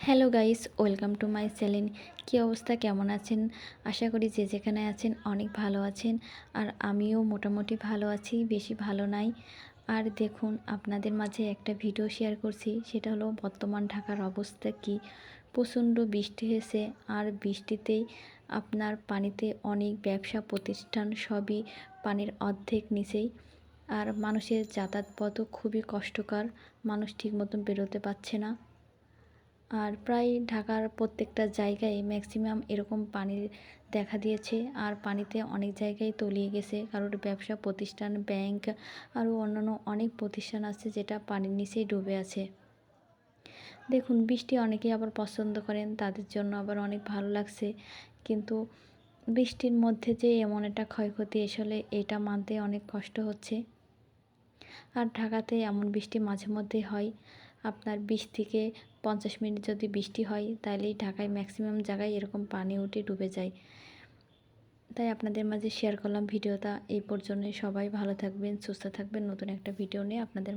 Hello guys, welcome to my channel. কী অবস্থা? কেমন আছেন? আশা করি যে যেখানে আছেন অনেক ভালো আছেন। আর আমিও মোটামুটি ভালো আছি, বেশি ভালো নাই। আর দেখুন, আপনাদের মাঝে একটা ভিডিও শেয়ার করছি। সেটা হলো, বর্তমান ঢাকার অবস্থা কি? প্রচণ্ড বৃষ্টি হয়েছে। আর বৃষ্টিতেই আপনার পানিতে অনেক ব্যবসা প্রতিষ্ঠান সবই পানির অর্ধেক নিচেই। আর মানুষের যাতায়াত পথও খুবই কষ্টকর। মানুষ ঠিক মতন বেরোতে পারছে না। আর প্রায় ঢাকার প্রত্যেকটা জায়গায় ম্যাক্সিমাম এরকম পানির দেখা দিয়েছে। আর পানিতে অনেক জায়গায় তলিয়ে গেছে। কারোর ব্যবসা প্রতিষ্ঠান ব্যাংক আরও অন্যান্য অনেক প্রতিষ্ঠান আছে যেটা পানির নিচেই ডুবে আছে। দেখুন, বৃষ্টি অনেকেই আবার পছন্দ করেন, তাদের জন্য আবার অনেক ভালো লাগছে। কিন্তু বৃষ্টির মধ্যে যে এমন একটা ক্ষয়ক্ষতি আসলে এটা মানতে অনেক কষ্ট হচ্ছে। আর ঢাকাতে এমন বৃষ্টি মাঝে মধ্যে হয়। আপনার বিশ থেকে পঞ্চাশ মিনিট যদি বৃষ্টি হয় তাহলেই ঢাকায় ম্যাক্সিমাম জায়গায় এরকম পানি উঠে ডুবে যায়। তাই আপনাদের মাঝে শেয়ার করলাম ভিডিওটা। এই পর্যন্ত সবাই ভালো থাকবেন, সুস্থ থাকবেন। নতুন একটা ভিডিও নিয়ে আপনাদের